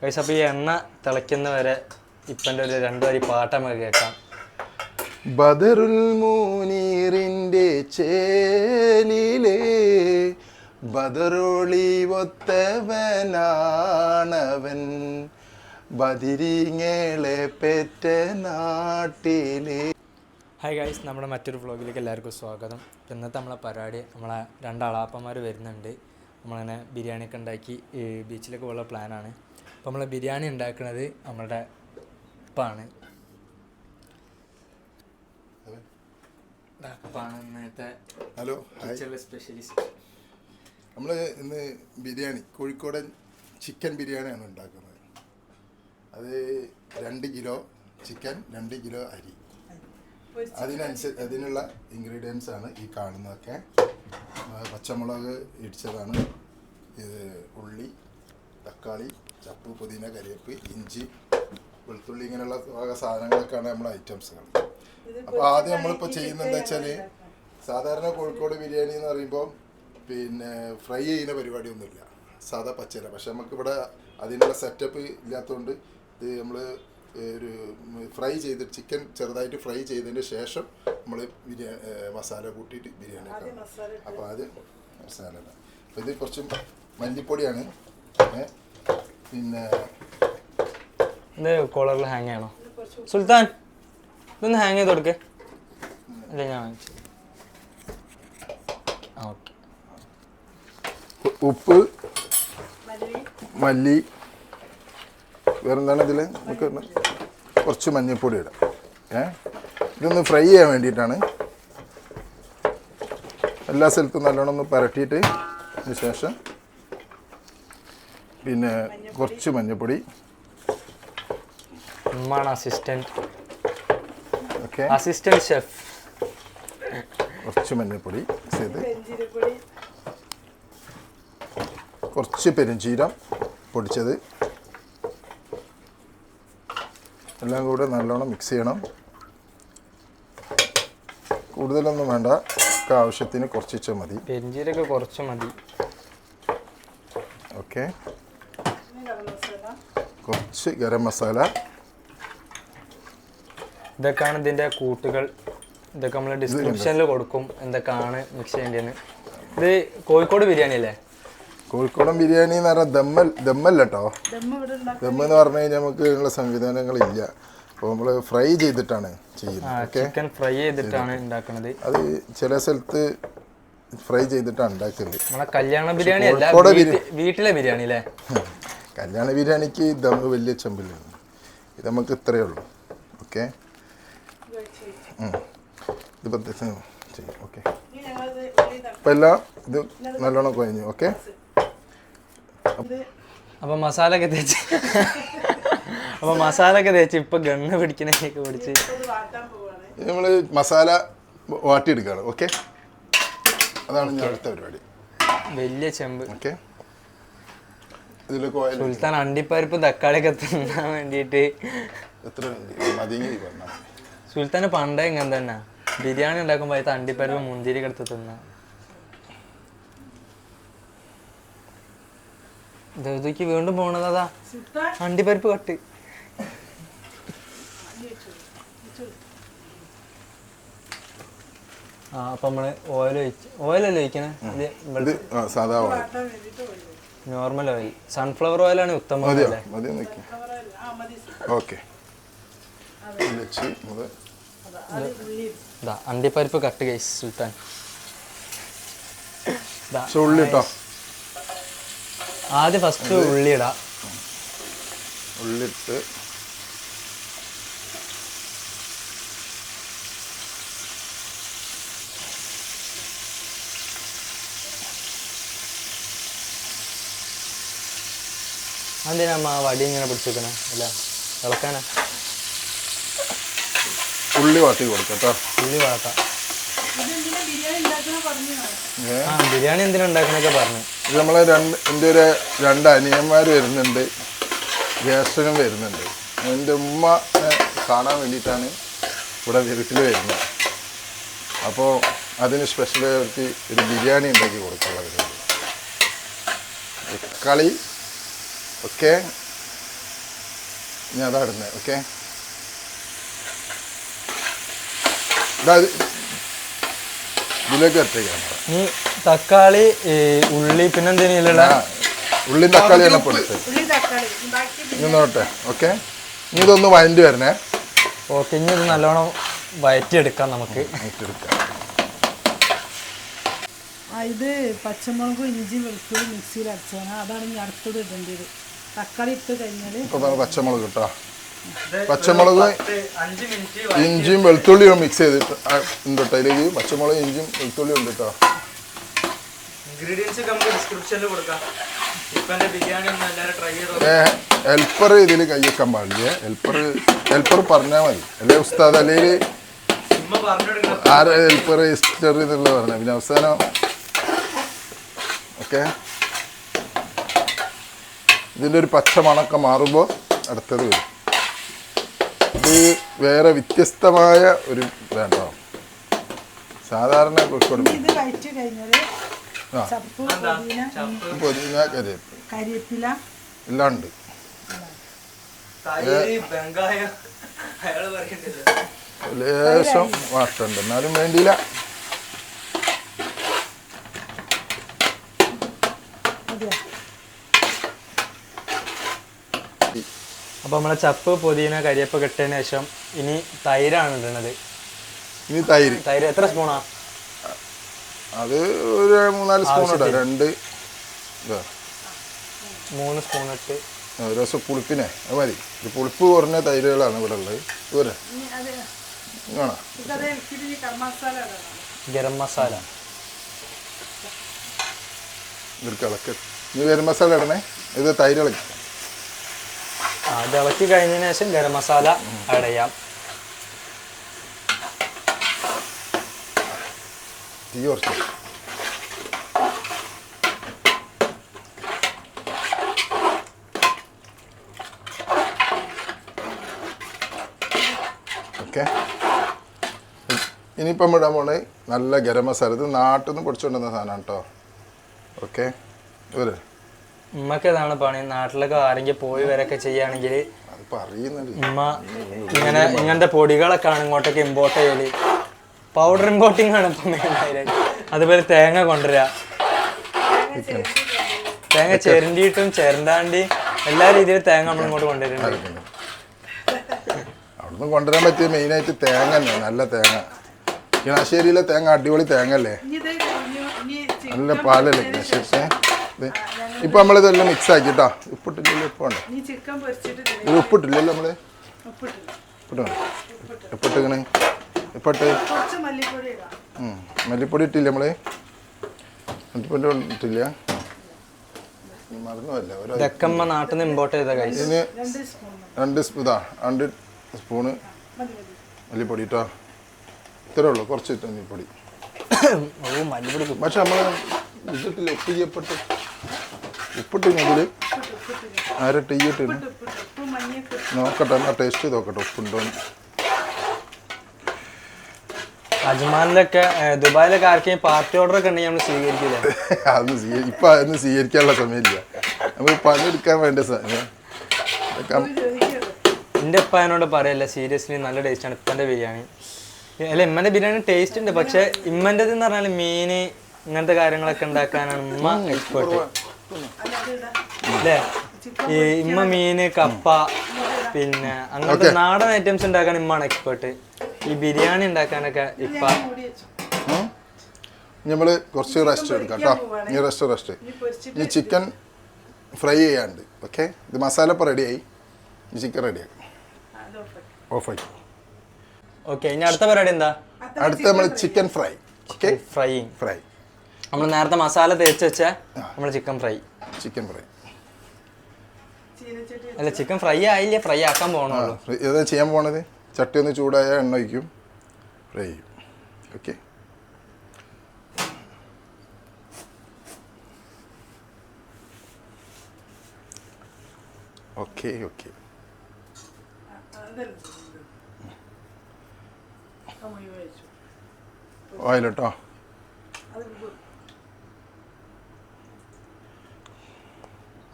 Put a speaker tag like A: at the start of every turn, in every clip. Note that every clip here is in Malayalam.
A: ഗൈസ് അപ്പോൾ ഈ എണ്ണ തിളയ്ക്കുന്ന വരെ ഇപ്പന്റെ ഒരു രണ്ടു വരി പാട്ട് നമുക്ക് കേൾക്കാം.
B: ബദറുൽ മൂനീറിന്റെ ചേലിലെ ബദറോളി ഒത്തവനാണവൻ. ബദിരിങ്ങളെ പെറ്റ നാട്ടിലെ
A: ഹായ് ഗൈസ് നമ്മുടെ മറ്റൊരു വ്ളോഗിലേക്ക് എല്ലാവർക്കും സ്വാഗതം. ഇന്നത്തെ നമ്മളെ പരിപാടി നമ്മളെ രണ്ടാളാപ്പന്മാർ വരുന്നുണ്ട്. നമ്മളിങ്ങനെ ബിരിയാണിയൊക്കെ ഉണ്ടാക്കി ബീച്ചിലേക്ക് പോകാനുള്ള പ്ലാനാണ് അപ്പോൾ നമ്മൾ ബിരിയാണി ഉണ്ടാക്കുന്നത് നമ്മളുടെ ഉപ്പാണ്. ദാ ഉപ്പാണ് ഇന്നത്തെ
B: ഹലോ
A: സ്പെഷ്യലിസ്റ്റ്
B: നമ്മൾ ഇന്ന് ബിരിയാണി കോഴിക്കോടൻ ചിക്കൻ ബിരിയാണിയാണ് ഉണ്ടാക്കുന്നത്. അത് രണ്ട് കിലോ ചിക്കൻ രണ്ട് കിലോ അരി. അതിനനുസരിച്ച് അതിനുള്ള ഇൻഗ്രീഡിയൻസ് ആണ് ഈ കാണുന്നതൊക്കെ. പച്ചമുളക് ഇടിച്ചതാണ്. ഇത് ഉള്ളി തക്കാളി ചപ്പ് പുതിന കരിയപ്പ് ഇഞ്ചി വെളുത്തുള്ളി ഇങ്ങനെയുള്ള വക സാധനങ്ങളൊക്കെയാണ് നമ്മളെ ഐറ്റംസുകൾ. അപ്പോൾ ആദ്യം നമ്മളിപ്പോൾ ചെയ്യുന്നത് എന്താ വെച്ചാൽ സാധാരണ കോഴിക്കോട് ബിരിയാണി എന്ന് പറയുമ്പോൾ പിന്നെ ഫ്രൈ ചെയ്യുന്ന പരിപാടി പരിപാടിയൊന്നുമില്ല. സാധാ പച്ചര. പക്ഷെ നമുക്ക് ഇവിടെ അതിനുള്ള സെറ്റപ്പ് ഇല്ലാത്തതുകൊണ്ട് ഇത് നമ്മൾ ഒരു ഫ്രൈ ചെയ്ത് ചിക്കൻ ചെറുതായിട്ട് ഫ്രൈ ചെയ്തതിന് ശേഷം നമ്മൾ ബിരിയാണി മസാല കൂട്ടിയിട്ട് ബിരിയാണി അപ്പോൾ ആദ്യം മസാല അപ്പോൾ ഇത് കുറച്ച് മല്ലിപ്പൊടിയാണ്. ഏ, പിന്നെ
A: ഇത് കോളറിൽ ഹാങ് ചെയ്യണോ സുൽത്താൻ ഇതൊന്ന് ഹാങ് ചെയ്ത് കൊടുക്കേ. അല്ല ഞാൻ വാങ്ങിച്ചു. ഓക്കെ.
B: ഉപ്പ് മല്ലി വേറെന്താണ് ഇതിൽ നമുക്ക് കുറച്ച് മഞ്ഞൾപ്പൊടി ഇടാം. ഏ? ഇതൊന്ന് ഫ്രൈ ചെയ്യാൻ വേണ്ടിയിട്ടാണ്. എല്ലാ സ്ഥലത്തും നല്ലോണം ഒന്ന് പരട്ടിയിട്ട് അതിന് ശേഷം പിന്നെ കുറച്ച് മഞ്ഞൾപ്പൊടി
A: ഉമ്മാണ് അസിസ്റ്റന്റ്
B: ഓക്കെ.
A: അസിസ്റ്റന്റ് ഷെഫ്
B: കുറച്ച് മഞ്ഞൾപ്പൊടി ചെയ്ത്. കുറച്ച് പെരുംജീരം പൊടിച്ചത്. എല്ലാം കൂടെ നല്ലോണം മിക്സ് ചെയ്യണം. കൂടുതലൊന്നും വേണ്ട. ആവശ്യത്തിന് കുറച്ച് മതി.
A: പെരിഞ്ചീരൊക്കെ കുറച്ച് മതി.
B: ഓക്കെ. കുറച്ച് ഗരം മസാല.
A: ഇതൊക്കെയാണ് ഇതിന്റെ കൂട്ടുകൾ. ഇതൊക്കെ നമ്മൾ ഡിസ്ക്രിപ്ഷനിൽ കൊടുക്കും എന്തൊക്കെയാണ് മിക്സ് ചെയ്യേണ്ടതെന്ന്. ഇത് കോഴിക്കോട് ബിരിയാണി അല്ലേ?
B: കോഴിക്കോടൻ ബിരിയാണി എന്ന് പറഞ്ഞാൽ ദമ്മൽ ദമ്മല്ല കേട്ടോ ദമ്മ് എന്ന് പറഞ്ഞു കഴിഞ്ഞാൽ നമുക്ക് ഉള്ള സംവിധാനങ്ങളില്ല. അപ്പോൾ നമ്മൾ ഫ്രൈ ചെയ്തിട്ടാണ് ചെയ്യുന്നത് ഓക്കെ?
A: ചിക്കൻ ഫ്രൈ ചെയ്തിട്ടാണ് ഉണ്ടാക്കുന്നത്
B: അത് ചില സ്ഥലത്ത് ഫ്രൈ ചെയ്തിട്ടാണ് ഉണ്ടാക്കുന്നത്
A: നമ്മളെ കല്യാണ ബിരിയാണി അല്ല വീട്ടിലെ ബിരിയാണി അല്ലേ?
B: കല്യാണ ബിരിയാണിക്ക് ദമ്മ് വലിയ ചെമ്പിലാണ് ഇത് നമുക്ക് ഇത്രയേ ഉള്ളൂ. ഓക്കെ? ഇത് പ്രത്യേകം ചെയ്യും. ഓക്കെ. അപ്പം എല്ലാം ഇത് നല്ലോണം കുഴഞ്ഞു. ഓക്കെ?
A: അപ്പം മസാല ഒക്കെ തേച്ച് അപ്പം മസാല ഒക്കെ തേച്ച് ഇപ്പം ഗണ്ണ് പിടിക്കണേക്ക് പിടിച്ച്.
B: നമ്മൾ മസാല വാട്ടിയെടുക്കുകയാണ്. ഓക്കെ? അതാണ് ഞാൻ അടുത്ത പരിപാടി.
A: വലിയ ചെമ്പ്.
B: ഓക്കെ?
A: സുൽത്താൻ അണ്ടിപ്പരിപ്പ് തക്കാളി ഒക്കെ തിന്നാൻ വേണ്ടിയിട്ട്. സുൽത്താന് പണ്ടേ ഇങ്ങനെ തന്നെ. ബിരിയാണി ഉണ്ടാക്കുമ്പോ അതിൽ അണ്ടിപ്പരിപ്പ് മുന്തിരി എടുത്ത് തിന്ന. ദേവതയ്ക്ക് വീണ്ടും പോണതാ അണ്ടിപ്പരിപ്പ് കട്ട്. ആ അപ്പൊ നമ്മൾ ഓയിൽ ഒഴിച്ച് ഓയിലല്ലേ ഒഴിക്കണേ?
B: സാധാ
A: നോർമൽ ഓയിൽ സൺഫ്ലവർ ഓയിലാണ് ഉത്തമം
B: മതിയോ? ഓക്കെ.
A: അണ്ടിപ്പരിപ്പ് കട്ട് കേസ് സുൽത്താൻ.
B: ഉള്ളി
A: ആദ്യം ഫസ്റ്റ് ഉള്ളി ഇടാ.
B: ഉള്ളിട്ട്
A: അതിനാ അമ്മ വടി ഇങ്ങനെ പിടിച്ചേക്കണേ? അല്ല ഇളക്കാനാ
B: ഉള്ളി വാട്ടി കൊടുക്കട്ടോ കേട്ടോ
A: ഉള്ളി വാട്ടാ. ആ ബിരിയാണി എന്തിനാ ഉണ്ടാക്കണൊക്കെ പറഞ്ഞു.
B: ഇത് നമ്മളെ രണ്ട് എന്റെ ഒരു രണ്ട് അനിയന്മാർ വരുന്നുണ്ട്. ജ്യേഷ്ഠനും വരുന്നുണ്ട്. എന്റെ ഉമ്മ കാണാൻ വേണ്ടിയിട്ടാണ് ഇവിടെ വീട്ടിൽ വരുന്നത്. അപ്പോൾ അതിന് സ്പെഷ്യൽ അവർക്ക് ഒരു ബിരിയാണി ഉണ്ടാക്കി കൊടുക്കാനുള്ളത്. കളി ഓക്കെ ഇനി അതാ ഇടുന്നത് ഓക്കെ ഇതാ ഇത്. ഇതിലേക്ക് എത്ത ക്യാമറ
A: ഇനി തക്കാളി ഉള്ളി
B: പിന്നെന്തേലും തക്കാളിയാണ്
C: ഉള്ളി തക്കാളി ബാക്കി
B: ഇനി നോട്ടെ ഓക്കെ ഇനി ഇതൊന്ന് വഴണ്ടി വരണേ.
A: ഓക്കെ ഇനി ഇത് നല്ലോണം വയറ്റിയെടുക്കാം നമുക്ക്.
B: എടുക്കാം
C: ആ ഇത് പച്ചമുളകും ഇഞ്ചിയും വെളുത്തുള്ളി മിക്സിയിൽ അരച്ചാണ് അതാണ് ഇനി അടുത്തത് ഇടേണ്ടത്. തക്കാളി ഇട്ട് കഴിഞ്ഞാൽ
B: ഇപ്പൊ ദാ പച്ചമുളക് കേട്ടോ പച്ചമുളക്
A: അഞ്ച് മിനിറ്റ്
B: ഇഞ്ചിയും വെളുത്തുള്ളിയും മിക്സ് ചെയ്തിട്ട് ഉണ്ട് കേട്ടോ പച്ചമുളക് ഇഞ്ചിയും വെളുത്തുള്ളിയും ഉണ്ട് കേട്ടോ ഹെൽപ്പർ ഇതിൽ കൈവെക്കാൻ പാടില്ല? ഹെൽപ്പർ ഹെൽപ്പർ പറഞ്ഞാൽ മതി. അല്ലേ ഉസ്താദ്? അല്ലെങ്കിൽ ആരെ ഹെൽപ്പർ ഹിസ്റ്ററി എന്നുള്ളത് പറഞ്ഞ പിന്നെ അവസാനം ഓക്കെ? ഇതിന്റെ ഒരു പച്ച മണക്കം മാറുമ്പോൾ അടുത്തത് വരും. ഇത് വേറെ വ്യത്യസ്തമായ ഒരു വേണ്ട സാധാരണ
C: പുതിന
B: എല്ലാം ഉണ്ട്. ലേശം വാട്ടുണ്ട് എന്നാലും വേണ്ടിയില്ല.
A: അപ്പോൾ നമ്മളെ ചപ്പ് പുതിന കരിയപ്പ് കിട്ടിയതിന് ശേഷം ഇനി തൈരാണ് ഇടുന്നത്
B: ഇനി തൈര്.
A: തൈര് എത്ര സ്പൂണാ?
B: അത് ഒരു മൂന്നാൽ സ്പൂൺ ഇടാം. രണ്ട് ഇതാ.
A: മൂന്ന് സ്പൂൺ ഇട്ട്.
B: ഒരു ദിവസം പുളിപ്പിനെ. അത് മതി. ഇത് പുളിപ്പ് കുറഞ്ഞ തൈരുകളാണ് ഇവിടെ ഉള്ളത്. കാണാം.
C: ഇടണം
A: ഗരം മസാല
B: ഇവർക്ക് ഇളക്ക് ഇനി ഗരം മസാല ഇടണേ. ഇത് തൈര് ഇളക്കി
A: ഇളക്കി കഴിഞ്ഞതിന് ശേഷം ഗരം മസാല ആഡ് ചെയ്യാം.
B: ഇനിയിപ്പം ഇടാൻ പോണേ നല്ല ഗരം മസാല. ഇത് നാട്ടിൽ നിന്ന് പൊടിച്ചുകൊണ്ടുവന്ന സാധനമാണ് കേട്ടോ ഓക്കെ. ഇവർ.
A: ഉമ്മക്ക് ഇതാണ് പണി. നാട്ടിലൊക്കെ ആരെങ്കിലും പോയി വരൊക്കെ ചെയ്യുകയാണെങ്കിൽ ഉമ്മ ഇങ്ങനെ ഇങ്ങനത്തെ പൊടികളൊക്കെയാണ് ഇങ്ങോട്ടൊക്കെ ഇമ്പോർട്ട് ചെയ്യൽ. പൗഡർ ഇമ്പോർട്ടിംഗ് ആണ് ഇപ്പം അതുപോലെ തേങ്ങ കൊണ്ടുവരിക തേങ്ങ ചെരണ്ടിയിട്ടും ചിരണ്ടാണ്ടി എല്ലാ രീതിയിലും തേങ്ങ നമ്മൾ ഇങ്ങോട്ട് കൊണ്ടുവരുന്നുണ്ട്.
B: അവിടുന്ന് കൊണ്ടുവരാൻ പറ്റിയ മെയിനായിട്ട് തേങ്ങ തന്നെ നല്ല തേങ്ങ. കിണാശ്ശേരിയിലെ തേങ്ങ അടിപൊളി തേങ്ങ അല്ലേ? നല്ല പാലല്ലേ കിണാശ്ശേരി ഇപ്പം നമ്മളിതെല്ലാം മിക്സ് ആക്കിട്ടാ ഉപ്പിട്ടില്ലല്ലോ ഉപ്പ് വേണ്ട?
C: ചിക്കൻ പൊരിച്ചിട്ട് ഇതിലേക്ക്
B: ഇത് ഉപ്പിട്ടില്ലല്ലോ നമ്മൾ?
C: ഉപ്പിട്ടില്ല.
B: ഉപ്പിട്ട്?
C: മല്ലിപ്പൊടി ഇടാം.
B: ഉം. മല്ലിപ്പൊടി ഇട്ടില്ല നമ്മൾ? മല്ലിപ്പൊടി ഇട്ടില്ല.
A: ഇതൊക്കെ നാട്ടിൽ നിന്ന് ഇമ്പോർട്ട് ചെയ്ത
B: ഇതിന്
C: രണ്ട്
B: ഇതാ രണ്ട് സ്പൂണ് മല്ലിപ്പൊടി ഇട്ടോ ഇത്രേ ഉള്ളൂ. കുറച്ച് ഇട്ടു മല്ലിപ്പൊടി.
A: ഓ മല്ലിപ്പൊടി കുത്തി.
B: പക്ഷെ നമ്മൾ ഇതിട്ടില്ല ഉപ്പ് ചെയ്യപ്പെട്ട് ഉപ്പിട്ട് ഇതിൽ അര ടീ ഇട്ടിന് നോക്കട്ടെ എന്നാ ടേസ്റ്റ് നോക്കട്ടെ ഉപ്പുണ്ടോ
A: അജ്മാനിലൊക്കെ ദുബായിലൊക്കെ ആർക്കെങ്കിലും പാർട്ടി ഓർഡർ ഒക്കെ ഉണ്ടെങ്കിൽ നമ്മൾ സ്വീകരിക്കില്ലേ
B: അത് സ്വീ ഇപ്പം അതൊന്നും സ്വീകരിക്കാനുള്ള സമയമില്ല. നമുക്ക് പണിയെടുക്കാൻ വേണ്ട സമയം
A: എന്റെ ഉപ്പ എന്നോട് പറയല്ല സീരിയസ്ലി നല്ല ടേസ്റ്റാണ് ഇപ്പന്റെ ബിരിയാണി. അല്ല ഇമ്മന്റെ ബിരിയാണി ടേസ്റ്റ് ഉണ്ട് പക്ഷെ ഇമ്മന്റെ എന്ന് പറഞ്ഞാൽ മീന് ഇങ്ങനത്തെ കാര്യങ്ങളൊക്കെ ഉണ്ടാക്കാനാണ് ഉമ്മ എക്സ്പേർട്ട് അല്ലേ? ഈ ഇമ്മ മീന് കപ്പ പിന്നെ അങ്ങനത്തെ നാടൻ ഐറ്റംസ് ഉണ്ടാക്കാൻ ഇമ്മാണ് എക്സ്പേർട്ട് ഈ ബിരിയാണി ഉണ്ടാക്കാനൊക്കെ ഇപ്പ
B: നമ്മൾ കുറച്ച് റെസ്റ്റ് എടുക്കാം കേട്ടോ ഈ റെസ്റ്റ് റെസ്റ്റ് ഈ ചിക്കൻ ഫ്രൈ ചെയ്യാണ്ട് ഓക്കെ? ഇത് മസാല ഇപ്പോൾ റെഡിയായി. ഈ ചിക്കൻ റെഡിയാക്കും. ഓഫാക്കി
A: ഓക്കെ ഇനി അടുത്ത പരിപാടി എന്താ?
B: അടുത്ത നമ്മൾ chicken fry okay?
A: Fry
B: fry
A: നമ്മൾ നേരത്തെ മസാല തേച്ച് വെച്ച നമ്മൾ ചിക്കൻ ഫ്രൈ
B: ചിക്കൻ ഫ്രൈ
A: അല്ല ചിക്കൻ ഫ്രൈ ആയില്ല? ഫ്രൈ ആക്കാൻ പോകണുള്ളൂ
B: ഏതാ ചെയ്യാൻ പോണത്? ചട്ടി ഒന്ന് ചൂടായ എണ്ണ ഒഴിക്കും. ഫ്രൈ ചെയ്യും. ഓക്കെ ഓക്കെ ഓക്കെ ഓയിലോട്ടോ
C: അത് ഇത്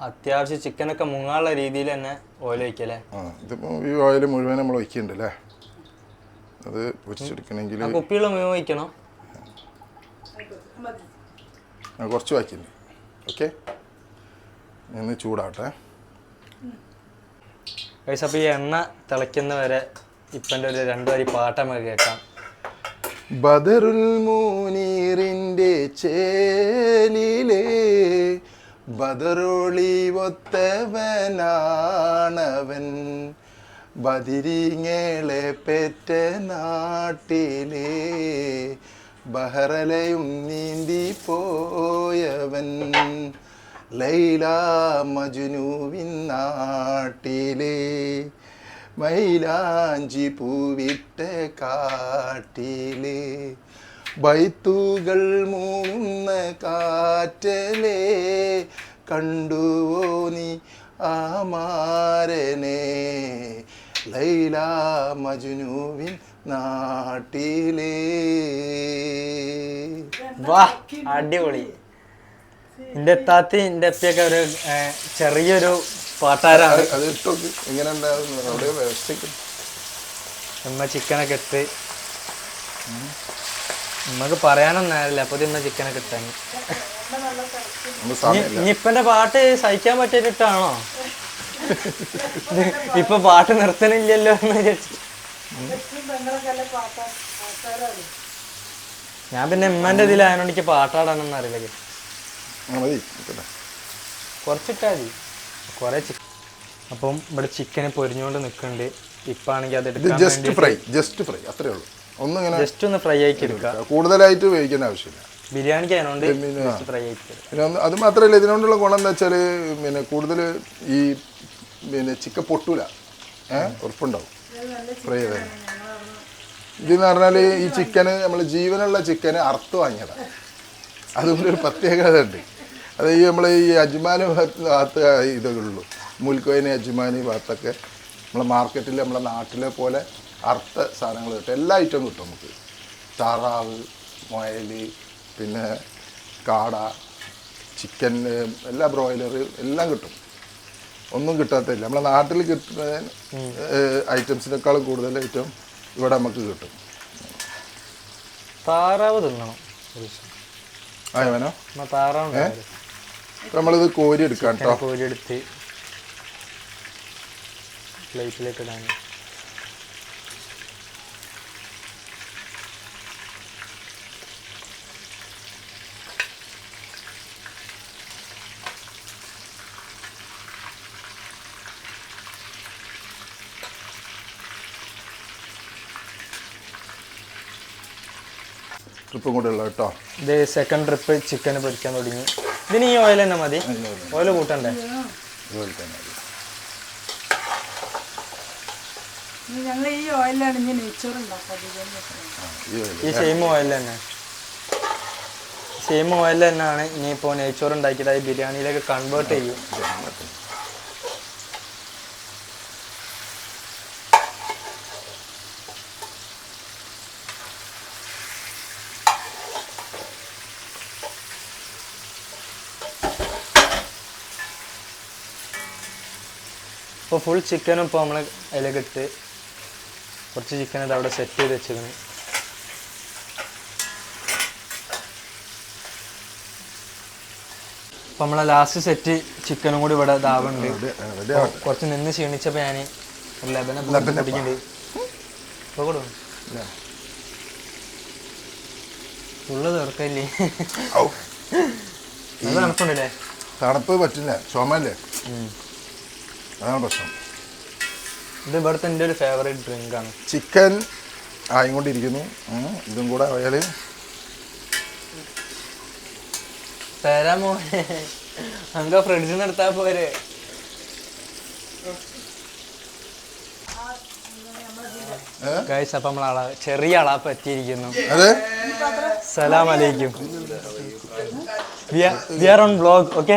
A: അത്യാവശ്യം ചിക്കനൊക്കെ മുങ്ങാനുള്ള രീതിയിൽ തന്നെ ഓയിൽ ഒഴിക്കല്ലേ?
B: ആ ഇതിപ്പോൾ ഈ ഓയിൽ മുഴുവൻ നമ്മൾ ഒഴിക്കുന്നുണ്ട് അല്ലേ അത് പൊരിച്ചെടുക്കണമെങ്കിൽ
A: കുപ്പിയുള്ള മുഴുവൻ ഒഴിക്കണം?
B: ആ, കുറച്ച് വായിക്കില്ല ഓക്കെ? ഇന്ന് ചൂടാവട്ടെ.
A: ഗൈസ് അപ്പോൾ ഈ എണ്ണ തിളയ്ക്കുന്ന വരെ ഇപ്പന്റെ ഒരു രണ്ടു വരി പാട്ട് നമുക്ക് കേൾക്കാം.
B: ബദറുൽ മൂനീറിന്റെ ചേലിലെ ബദറൊളി ഒത്തവനാണവൻ ബദിരിങ്ങളെ പെറ്റ നാട്ടിലെ. ബഹറലയും നീന്തി പോയവൻ. ലൈല മജുനുവിൻ നാട്ടിലെ. മൈലാഞ്ചി പൂവിട്ട കാട്ടിലെ. ബൈത്തുകൾ മൂന്ന കാറ്റലേ കണ്ടുവോ നീ ആമാരനെ? ലൈല മജുനുവിൻ നാട്ടിലേ.
A: വാ അടിപൊളി. എന്റെ എത്താത്തി എന്റെ എപ്പിയൊക്കെ ഒരു ചെറിയൊരു പാട്ടാരാണ്
B: അത് ഇട്ടു ഇങ്ങനെ ഉണ്ടായിരുന്നു? അവിടെ വ്യവസ്ഥയ്ക്ക്
A: നമ്മ ചിക്കനൊക്കെ ഇട്ട്. നമുക്ക് പറയാനൊന്നും ആയില്ല. അപ്പൊ ഇമ്മ ചിക്കനൊക്കെ ഇട്ടാണ് ഇനിയിപ്പന്റെ പാട്ട് സഹിക്കാൻ പറ്റിയിട്ടാണോ ഇപ്പൊ പാട്ട് നിർത്തണില്ലല്ലോ എന്ന് വിചാരിച്ചു. ഞാൻ പിന്നെ ഉമ്മന്റെ ഇതിലായതുകൊണ്ട് എനിക്ക് പാട്ടാടാനൊന്നും അറിയില്ല കൊറച്ചിട്ടാ മതി. കൊറേ ചിക്കൻ അപ്പം ഇവിടെ ചിക്കന് പൊരിഞ്ഞുകൊണ്ട് നിൽക്കുന്നുണ്ട് ഇപ്പാണെങ്കിൽ അത്
B: ജസ്റ്റ് ഫ്രൈ ജസ്റ്റ് ഫ്രൈ അത്രേ ഉള്ളൂ. ഒന്നും ഇങ്ങനെ
A: ജസ്റ്റ് ഒന്ന് ഫ്രൈ ആക്കി എടുക്കുക.
B: കൂടുതലായിട്ട് വേവിക്കേണ്ട ആവശ്യമില്ല.
A: ബിരിയാണിക്ക് അതിനോണ്ട് ഫ്രൈ ആക്കി എടുക്കുക.
B: പിന്നെ ഒന്ന് അത് മാത്രമല്ല ഇതിനോണ്ടുള്ള ഗുണം എന്താ വെച്ചാൽ പിന്നെ കൂടുതൽ ഈ പിന്നെ ചിക്കൻ പൊട്ടൂല. ഏഹ് ഉറപ്പുണ്ടാവും. ഫ്രൈ ചെയ്താൽ ഇതെന്ന് പറഞ്ഞാൽ ഈ ചിക്കന് നമ്മൾ ജീവനുള്ള ചിക്കന് അറുത്ത് വാങ്ങിയതാണ് അതുകൊണ്ട് ഒരു പ്രത്യേകത ഉണ്ട്. അത് ഈ നമ്മൾ ഈ അജ്മാന് ഭാഗത്ത് ഇതൊക്കെ ഉള്ളൂ. മുൽക്കോയിന് അജ്മാനി ഭാഗത്തൊക്കെ നമ്മളെ മാർക്കറ്റിൽ നമ്മളെ നാട്ടിലെ പോലെ അറുത്ത സാധനങ്ങൾ കിട്ടും. എല്ലാ ഐറ്റവും കിട്ടും നമുക്ക്. താറാവ് മുയൽ പിന്നെ കാട ചിക്കൻ എല്ലാ ബ്രോയിലർ എല്ലാം കിട്ടും. ഒന്നും കിട്ടാത്തില്ല നമ്മളെ നാട്ടിൽ കിട്ടുന്ന ഐറ്റംസിനേക്കാളും കൂടുതൽ ഐറ്റം ഇവിടെ നമുക്ക് കിട്ടും.
A: താറാവ് തിന്നണം. താറാവ്.
B: നമ്മളിത് കോരി എടുക്കാം കേട്ടോ.
A: കോരി എടുത്ത് പ്ലേറ്റിലേക്ക് ഇടാൻ
B: ട്രിപ്പും കൂടെ ഉള്ളത് കേട്ടോ.
A: ഇത് സെക്കൻഡ് ട്രിപ്പ് ചിക്കൻ പൊരിക്കാൻ തുടങ്ങി. ഇതിന് ഈ ഓയിൽ തന്നെ മതി. ഓയിൽ കൂട്ടണ്ടേ?
B: ഇതുപോലെ തന്നെ.
C: ഞങ്ങൾ ഈ ഓയിലാണ് ഇനി നെയ്ച്ചോറ് ഉണ്ടാക്കുക.
A: സെയിം ഓയിൽ തന്നെ. സെയിം ഓയിൽ തന്നെയാണ് ഇനിയിപ്പോൾ നെയ്ച്ചോറ് ഉണ്ടാക്കിയത്. അത് ബിരിയാണിയിലേക്ക് കൺവേർട്ട് ചെയ്യും. ഇപ്പോൾ ഫുൾ ചിക്കനും ഇപ്പോൾ നമ്മൾ അതിലേക്ക് ഇട്ട് കുറച്ച് ചിക്കൻ ഇത് അവിടെ സെറ്റ് ചെയ്ത് വെച്ചിരുന്നു അപ്പോൾ നമ്മളെ ലാസ്റ്റ് സെറ്റ് ചിക്കനും കൂടി ഇവിടെ ഇതാവുന്നുണ്ട്. കുറച്ച് നിന്ന് ക്ഷീണിച്ചപ്പോൾ ഞാൻ ലബന കുടിക്കുന്നുണ്ട് ഇപ്പോൾ കൊടുക്കും. ഫുള്ള് തീർക്കല്ലേ
B: തണുപ്പ് പറ്റില്ല. ചുമല്ലേ? അതാണ് പ്രശ്നം.
A: ഇത് ഇവിടുത്തെ എന്റെ ഒരു ഫേവറേറ്റ് ഡ്രിങ്ക് ആണ്.
B: ചിക്കൻ ആയിക്കൊണ്ടിരിക്കുന്നു. കൊണ്ടിരിക്കുന്നു ഇതും കൂടെ ആയാൽ
A: തരാമോ അങ്ങ ഫ്രിഡ്ജിൽ നിന്ന് എടുത്താൽ പോരെ. ഗൈസ് അപ്പം നമ്മൾ ചെറിയ അളാപ്പ് എത്തിയിരിക്കുന്നു സലാം അലൈക്കും we are on blog okay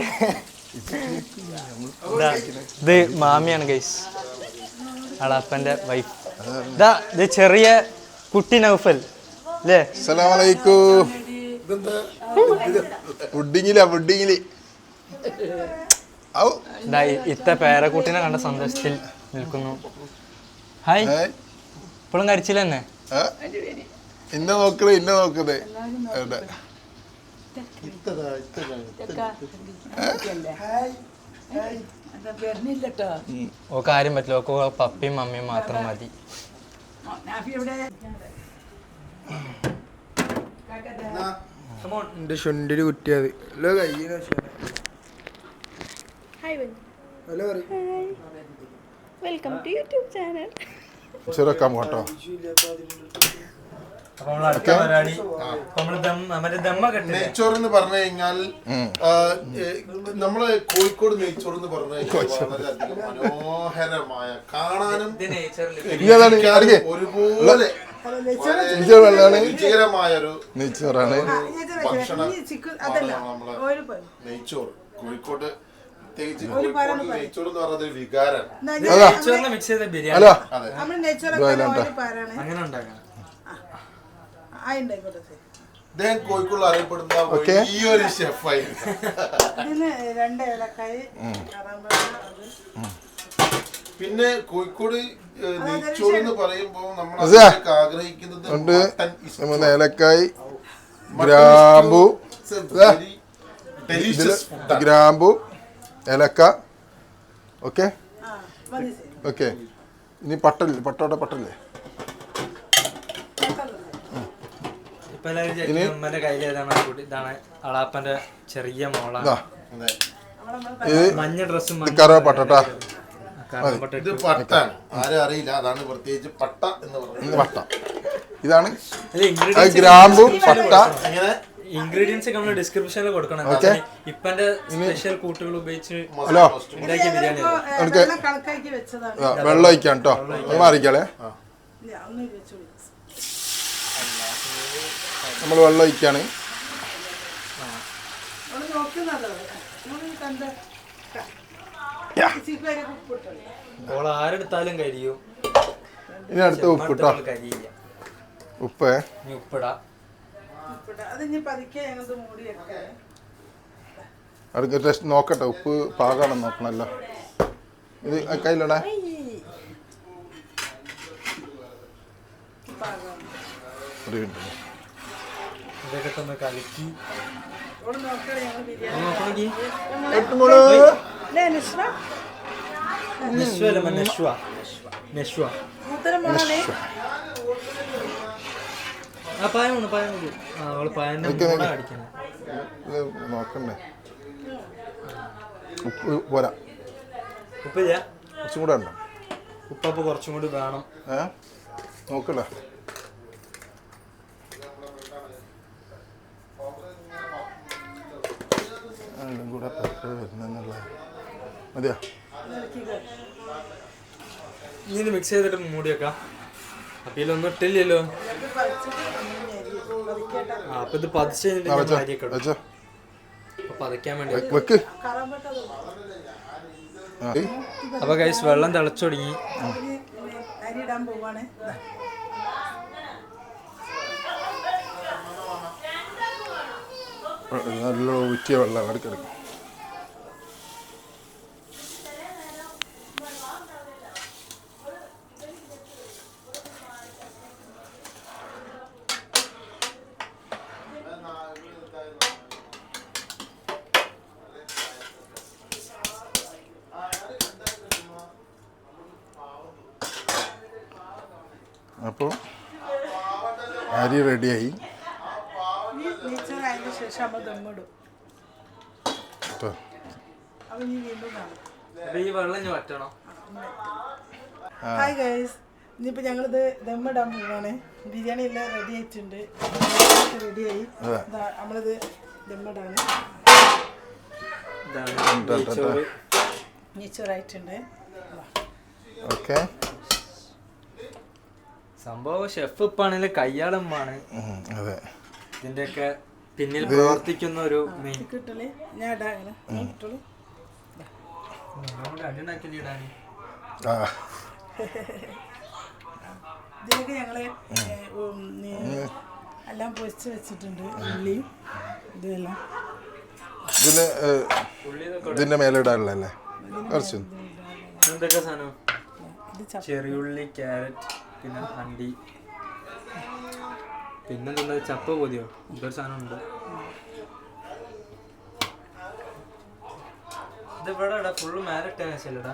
A: ഇത് മാമിയാണ് ഗൈസ് അളാപ്പന്റെ വൈഫ് ഇതാ ഇത് ചെറിയ കുട്ടി നൗഫൽ അല്ലേ ഇത്ത പേരക്കുട്ടിനെ കണ്ട സന്തോഷത്തിൽ നിൽക്കുന്നു. ഹായ്. ഇപ്പോഴും കരച്ചില്ല തന്നെ
D: ഇന്ന നോക്കണേ ഇന്നെ നോക്കുന്നേ
A: ഓ കാര്യം പറ്റില്ല. ഓക്ക് പപ്പിയും മമ്മിയും മാത്രം മതി.
E: എന്റെ ചുണ്ടിൽ കുറ്റിയത് അല്ലോ കയ്യിന് hello
F: welcome to YouTube channel
D: ചെറുക്കാൻ പോട്ടോ.
A: അപ്പൊ നമ്മളെ അടുത്ത പരിപാടി നമ്മൾ ദം മറ്റേ ദമ്മ കെട്ടില്ലേ?
D: നെയ്ച്ചോറ് എന്ന് പറഞ്ഞു കഴിഞ്ഞാൽ ആ, ഏ, നമ്മൾ കോഴിക്കോട് നെയ്ച്ചോറ് എന്ന് പറഞ്ഞു കഴിഞ്ഞാൽ വളരെയധികം മനോഹരമായ കാണാനും
A: ഇത് നേച്ചറിൽ
D: ഇതാണ് അറിയേ ഒരുപോലെ
C: നെയ്ച്ചോറ്
D: വളരെ രുചികരമായ ഒരു
B: നെയ്ച്ചോറാണ്.
D: ഭക്ഷണം
C: ചിക്കൻ അതല്ല
D: നമ്മൾ
C: ഒരു പ-
D: നെയ്ച്ചോറ്. കോഴിക്കോട് പ്രത്യേകിച്ച് കോഴിക്കോട് നെയ്ച്ചോറ് എന്ന് പറഞ്ഞത് ഒരു വികാരം
A: നെയ്ച്ചോറിനെ മിക്സ് ചെയ്ത ബിരിയാണി.
B: അല്ല
D: അതെ.
C: നമ്മൾ നെയ്ച്ചോറൊക്കെ ഓയിൽ പാരാണ്
A: അങ്ങനെ.
D: ഇദ്ദേഹം അറിയപ്പെടുന്ന വലിയൊരു ഷെഫായിരുന്നു
C: ഇതിന് രണ്ട് ഏലക്കായി
D: പിന്നെ കോഴിക്കോട് നെയ്ച്ചോറ് എന്ന് പറയുമ്പോൾ നമ്മൾ ആഗ്രഹിക്കുന്നത്
B: ഏലക്കായി ഗ്രാമ്പു. ഗ്രാമ്പു ഏലക്ക. ഓക്കെ? ഓക്കെ. ഇനി പട്ടല്ലേ പട്ടോടെ പട്ടല്ലേ
A: ഇപ്പൊ എല്ലാവരും വിചാരിക്കും ഉമ്മന്റെ കയ്യിൽ ഏതാണ് ആ കുട്ടി ഇതാണ് അളാപ്പന്റെ ചെറിയ മോളാണ്.
B: ഇതാ.
D: അതെ.
B: ഇത്
A: മഞ്ഞ ഡ്രസ്സും
B: ഇത് കറുവ പട്ടട്ടാ
D: ഇത് പട്ടാണ് ആരും അറിയില്ല. അതാണ് പ്രത്യേകിച്ച് പട്ട എന്ന് പറയുന്നത്.
B: ഇത് ഇതാണ് അത്
A: ഇൻഗ്രീഡിയൻസ്
B: ഗ്രാമ്പു പട്ട.
D: അങ്ങനെ
A: ഇൻഗ്രീഡിയൻസ് ഒക്കെ നമ്മൾ ഡിസ്ക്രിപ്ഷനിൽ കൊടുക്കണം.
B: ഓക്കേ.
A: ഇപ്പന്റെ സ്പെഷ്യൽ കൂട്ടുകൾ ഉപയോഗിച്ച്
B: ഹലോ.
A: ഉണ്ടാക്കിയ ബിരിയാണി
C: കണക്കാക്കി വെച്ചതാണ്.
B: വെള്ളം ഒഴിക്കാം കേട്ടോ. മാറിക്കാളേ
C: ഇല്ല ഒന്നും
B: നമ്മൾ വെള്ളം
A: ഒഴിക്കുകയാണ് ആരെടുത്താലും കരിയും.
B: ഇനി അടുത്ത് ഉപ്പ് ഉപ്പ്. അടുത്ത ടെസ്റ്റ് നോക്കട്ടെ. ഉപ്പ് പാകാണെന്ന് നോക്കണല്ലോ. ഇത് കയ്യിലടാ. ഒരു മിനിറ്റ്.
A: ഇതൊക്കെ തന്നെ കലക്കി.
B: നോക്കണ്ടേ? ഉപ്പ് പോരാ.
A: ഉപ്പില്ല
B: കുറച്ചും കൂടെ ഉണ്ടോ
A: ഉപ്പപ്പ് കുറച്ചും കൂടി വേണം.
B: ഏ? വരുന്നുള്ള മതിയോ?
A: ഇനി മിക്സ് ചെയ്തിട്ട് മൂടി വെക്കാം അപ്പൊ ഇതിലൊന്നും ഇട്ടില്ലല്ലോ അപ്പൊ ഇത് പതിച്ച് കഴിഞ്ഞിട്ട് അപ്പൊ പതയ്ക്കാൻ വേണ്ടി. കൈസ് വെള്ളം തിളച്ചു തുടങ്ങി.
B: നല്ല ഊറ്റിയ വെള്ളം എടുക്കെടുക്കും അപ്പോൾ അരി റെഡിയായി
C: ഈ നെയ്ച്ചോറ് അതിന് ശേഷം നമ്മൾ ദമ്മിടും
B: കേട്ടോ
C: അപ്പൊ ഇനി വീണ്ടും കാണാം
A: അപ്പൊ ഈ വെള്ളം അരി റെഡിയായി
C: ഹായ് ഗൈസ് ഇനിയിപ്പോൾ ഞങ്ങളിത് ദമ്മിടാൻ പോവാണ്. ബിരിയാണി എല്ലാം റെഡി ആയിട്ടുണ്ട്. റെഡിയായി. നമ്മളിത് ദമ്മിടാണ്. നെയ്ച്ചോറായിട്ടുണ്ട്.
B: ഓക്കെ
A: സംഭവം ഷെഫ് ഇപ്പാണെങ്കിൽ കയ്യാളമ്മാണ്
B: അതെ.
A: ഇതിന്റെയൊക്കെ പിന്നിൽ പ്രവർത്തിക്കുന്ന ഒരു മെയിൻ
C: കിട്ടലേ? ഞാൻ ഇതിലേക്ക് എല്ലാം പൊരിച്ച് വെച്ചിട്ടുണ്ട് ഉള്ളിയും ഇതെല്ലാം.
B: ഇതിന് ഏഹ്, ഇതിന്റെ മേലെ ഇടാനുള്ളല്ലേ കുറച്ച്.
A: എന്തൊക്കെ സാധനം?
C: ഇത് ചപ്പ
A: ചെറിയുള്ളി ക്യാരറ്റ്. പിന്നെ അണ്ടി പിന്നെ എന്താ ചപ്പ പൊതിയോ? ഇതൊരു സാധനം ഉണ്ട്? ഇത് ഇവിടെ ഫുള്ള് മേലെ ഇട്ടാ വെച്ചല്ലടാ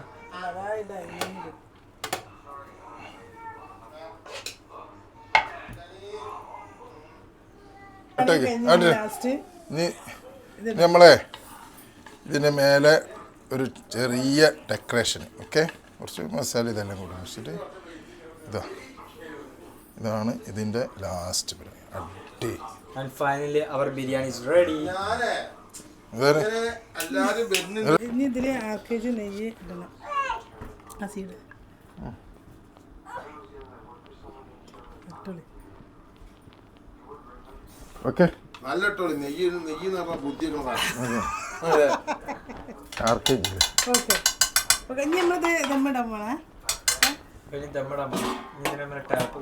B: നമ്മളെ ഇതിന് മേലെ ഒരു ചെറിയ ഡെക്കറേഷൻ ഓക്കെ കുറച്ച് മസാല ഇതെല്ലാം കൂടി വെച്ചിട്ട് ഇതാ ഇതാണ് ഇതിന്റെ ലാസ്റ്റ് പരിപാടി അടി.
A: And finally our biryani is ready
C: ഇനി ഇതിൽ ആർക്കേജ് നെയ്യ് ഇടണം.
B: ഓക്കെ.
D: നല്ല ഇട്ടോളി. നെയ്യ് നെയ്യ് എന്ന് പറഞ്ഞാൽ ബുദ്ധിയൊക്കെ
B: ആർക്കേജ്?
C: ഓക്കെ. ഓക്കെ ഇനി നമ്മളിത് ദമ്മിടാൻ പോണേ
A: ഇനി ദമ്മിടാൻ പോകും മേലെ ടാപ്പ്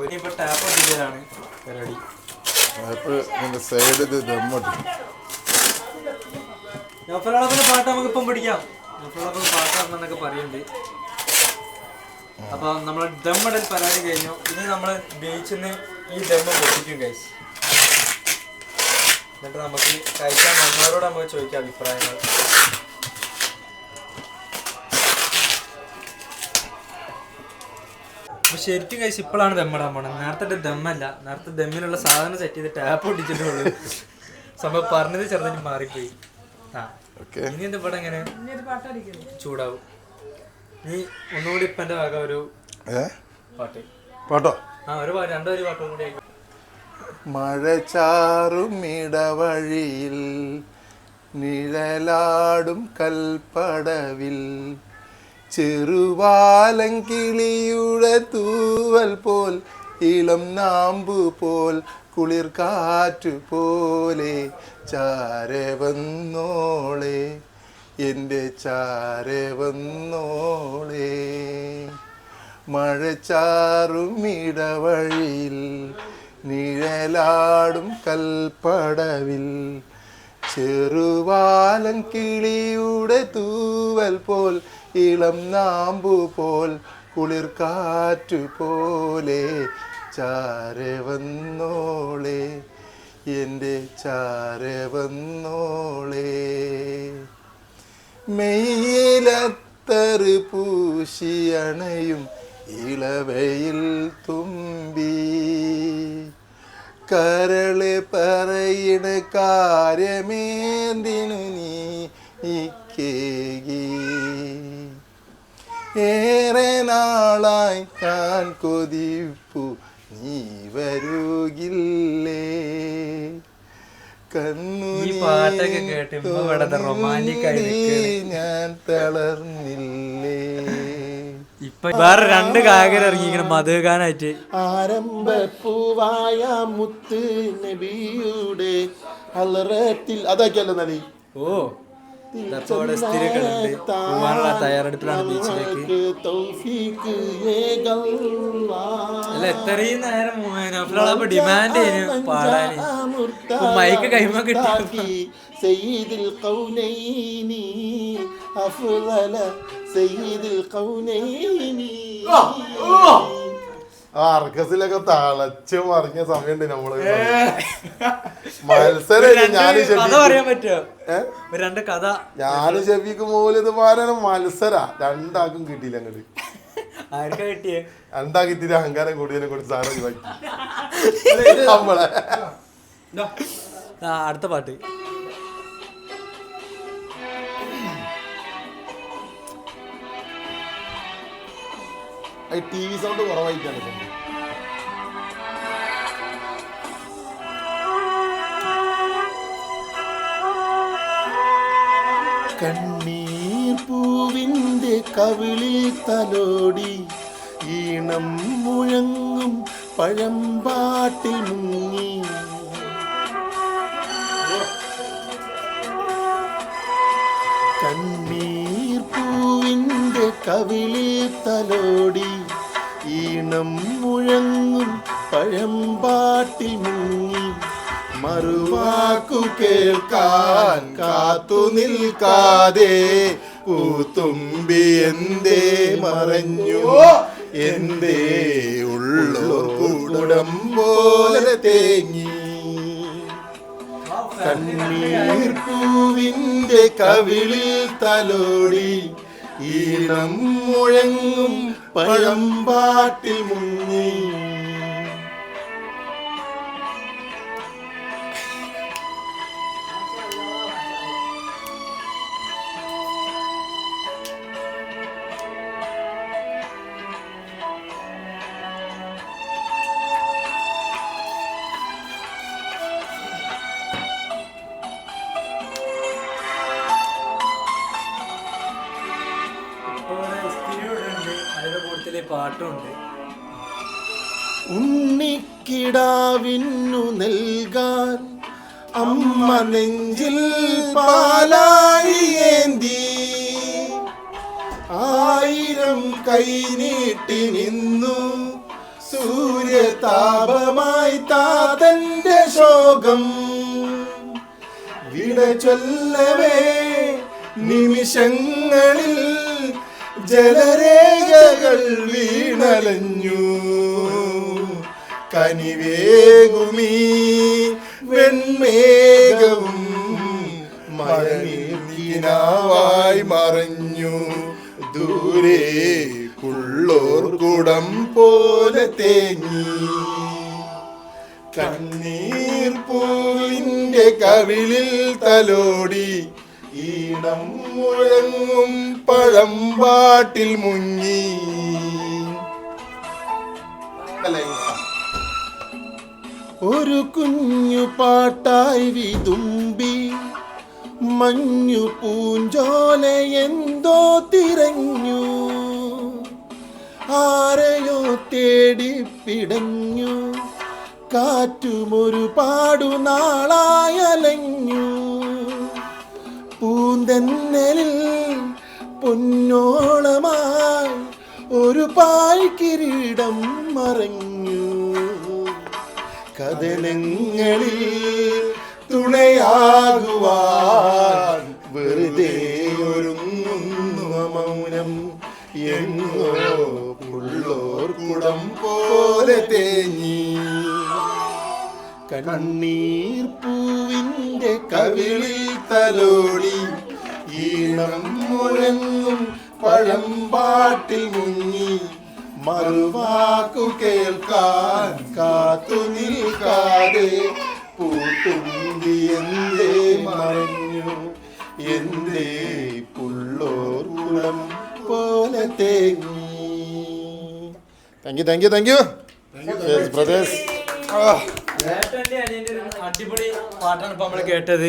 A: ഒരു ഇപ്പോൾ ടാപ്പ് പൊട്ടിച്ചതാണ് പരിപാടി.
B: അപ്പോൾ സൈഡ്
A: പാട്ട്. നമുക്ക് ഇപ്പം പിടിക്കാം. നൗഫലാളപ്പിന് പാട്ടാണെന്നൊക്കെ പറയുന്നുണ്ട്. അപ്പൊ നമ്മൾ ദമ്മിടൽ പരാതി കഴിഞ്ഞു. ഇനി നമ്മൾ ബീച്ചിൽ നിന്ന് ഈ ദമ്മ് പൊട്ടിക്കും കൈസ് എന്നിട്ട് നമുക്ക് കഴിക്കാൻ വന്നവരോട് നമുക്ക് ചോദിക്കാം അഭിപ്രായങ്ങൾ. ശരിക്കും കഴിച്ച് ഇപ്പോഴാണ് ദമ്മടാൻ പോണത്. നേരത്തെ ദമ്മല്ല. നേരത്തെ ദമ്മിലുള്ള സാധനം സെറ്റ് ചെയ്ത് ടാപ്പ് പൊട്ടിച്ചിട്ടുള്ളൂ സംഭവം പറഞ്ഞത് ചെറുതായിട്ട് മാറിപ്പോയി. ആ.
B: ഓക്കെ
A: ഇനി എന്താ ഇവിടെ എങ്ങനെ?
C: ഇനി ഒരു പാട്ടടിക്കുന്നു
A: ചൂടാവും. നീ ഒന്നുകൂടി ഇപ്പൊ എന്റെ വക ഒരു പാട്ട്.
B: പാട്ടോ?
A: ആ ഒരു പാട്ട് രണ്ടോ ഒരു പാട്ടും കൂടി
B: മഴ ചാറും ഇടവഴിയിൽ നിഴലാടും കൽപ്പടവിൽ. ചെറുവാലം കിളിയുടെ തൂവൽ പോൽ ഇളം നാമ്പു പോൽ കുളിർ കാറ്റു പോലെ ചാരെ വന്നോളെ എന്റെ ചാരെ വന്നോളെ. മഴച്ചാറും ഇടവഴിയിൽ നിഴലാടും കൽപ്പടവിൽ ചെറുവാലം കിളിയുടെ തൂവൽ പോൽ ഇളം നാമ്പു പോൽ കുളിർ കാറ്റു പോലെ ചാരെ വന്നോളെ എന്റെ ചാരെ വന്നോളേ. മെയ്യിലത്തറ് പൂശിയണയും ഇളവയിൽ തുമ്പി കരൾ പറയണ കാര്യമേന്തിനു നീ ഇക്കേകി? ഏറെ നാളായി ഞാൻ കൊതിപ്പു. നീ വരുകില്ലേ? കണ്ണു
A: ഈ പാട്ടൊക്കെ കേട്ട് ഇവിടെ ആയി.
B: ഞാൻ തളർന്നില്ലേ?
A: ഇപ്പൊ വേറെ രണ്ട് ഗായകർ ഇറങ്ങിയിരിക്കണം മധുഗാനായിട്ട്.
B: ആരംഭപ്പൂവായ മുത്ത് നബിയുടെ അലറത്തിൽ അതൊക്കെയല്ലോ നടി?
A: ഓ. ഇതപ്പോ ഇവിടെ സ്ഥിരങ്ങളുണ്ട് പോവാനുള്ള തയ്യാറെടുപ്പിലാണ് ബീച്ചിലേക്ക് അല്ല എത്രയും നേരം നഫ്ലാളപ്പ ഡിമാൻഡ് ചെയ്യുന്നു പാടാന്. മൈക്ക് കൈമ കിട്ടി
B: സയ്യിദുൽ ഖൗനൈനി അഫ്ളല സയ്യിദുൽ അർക്കസിലൊക്കെ തളച്ച് മറിഞ്ഞ സമയമുണ്ട് നമ്മൾ മത്സരം ഞാൻ
A: രണ്ട്
B: ഞാൻ ഷെഫിക്ക് മോൽ ഇത് പറയാനും മത്സര. രണ്ടാക്കും കിട്ടിയില്ല അങ്ങോട്ട്
A: ആർക്കാ കിട്ടിയേ?
B: രണ്ടാക്കി ഇത്തിരി അഹങ്കാരം കൂടിയതിനെ കൊണ്ട് സാറ് ഒഴിവാക്കി. നമ്മളെ
A: അടുത്ത പാട്ട്.
B: ടി വി സൗണ്ട് കുറവായിട്ടാണ് സംഭവം കണ്ണീർ പൂവിന്റെ കവിളിൽ തലോടി ഈണം മുഴങ്ങും പഴമ്പാട്ടിൽ മുങ്ങി. കണ്ണീർ പൂവിന്റെ കവിളിൽ തലോടി ഈണം മുഴങ്ങും പഴമ്പാട്ടിൽ മുങ്ങി.
G: മറുവാക്കു കേൾക്കാൻ കാത്തു നിൽക്കാതെ പൂത്തുമ്പി എന്തേ മറഞ്ഞു? എന്തേ ഉള്ളോർ കുടം പോലെ തേങ്ങി? കണ്ണീർ പൂവിന്റെ കവിളിൽ തലോടി ഈണം മുഴങ്ങും പഴമ്പാട്ടിൽ മുങ്ങി. ഉണ്ണിക്കിടാവിന്നു നൽകാൻ അമ്മ നെഞ്ചിൽ പാലാഴിയേന്തി ആയിരം കൈ നീട്ടി നിന്നു. സൂര്യതാപമായി താതന്റെ ശോകം. വിട ചൊല്ലവേ നിമിഷങ്ങളിൽ ജലരേഖകൾ വീണലഞ്ഞു. കനിവേകുമീ. വെൺമേഘവും മഴവായി മറഞ്ഞു. ദൂരെ ഉള്ളോർ കുടം പോലെ തേങ്ങി. കണ്ണീർ പൂവിന്റെ കവിളിൽ തലോടി. ഈണം മുഴങ്ങും പഴം പാട്ടിൽ മുങ്ങി ഒരു കുഞ്ഞു പാട്ടായി വിതുമ്പി മഞ്ഞു പൂഞ്ചോല എന്തോ തിരഞ്ഞു. ആരെയോ തേടി പിടഞ്ഞു. കാറ്റുമൊരു പാടു നാളായലഞ്ഞു പൂന്തന്നലിൽ പൊന്നോളമായി ഒരു പായ് കിരീടം മറഞ്ഞു. കഥനങ്ങളിൽ തുണയാകുവാൻ വെറുതെ ഒരുങ്ങുന്നു മൗനം. എങ്ങോ കുടം പോലെ തേങ്ങി കണ്ണീർ പൂവിന്റെ കവിളിൽ തലോടി ഈണം മുഴങ്ങും പഴമ്പാട്ടിൽ മുങ്ങി മറുവാക്കു കേൾക്കാൻ കാത്തു നിൽക്കാതെ പൂത്തുമ്പി എന്തേ മറഞ്ഞു? എന്തേ പുള്ളോർ കുളം പോലെ തേങ്ങി? Thank you thank you thank you brothers
A: ഒരു അടിപൊളി പാട്ടാണ് ഇപ്പൊ നമ്മൾ കേട്ടത്.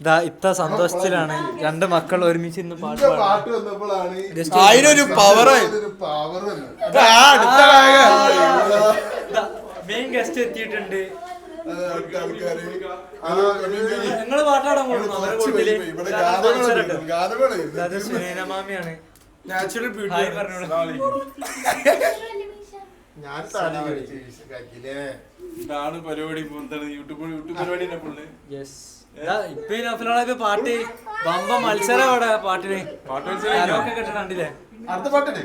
A: ഇതാ ഇത്ത സന്തോഷത്തിലാണ് രണ്ട് മക്കൾ ഒരുമിച്ച് ഇന്ന് പാട്ട് പാടുന്നത്.
G: പാട്ട് വന്നപ്പോഴാണ്
E: അതിനൊരു
G: പവർ
A: ഇതാ മെയിൻ ഗസ്റ്റ് എത്തിയിട്ടുണ്ട്. നിങ്ങൾ പാട്ടാടാൻ കൊടുക്കുന്നു സുനീന മാമിയാണ്.
E: നാച്ചുറൽ
A: ഹായ് പറഞ്ഞോളൂ
G: ഞാൻ
H: ഇതാണ് പരിപാടി. യൂട്യൂബ് യൂട്യൂബ് പരിപാടി
A: യെസ് ഇപ്പൊ നഫിലോളൊക്കെ പാട്ട്. ബമ്പ മത്സരം അവിടെ പാട്ടിന്.
H: പാട്ട് മത്സരം
A: കണ്ടില്ലേ?
G: അടുത്ത പാട്ടിട്ട്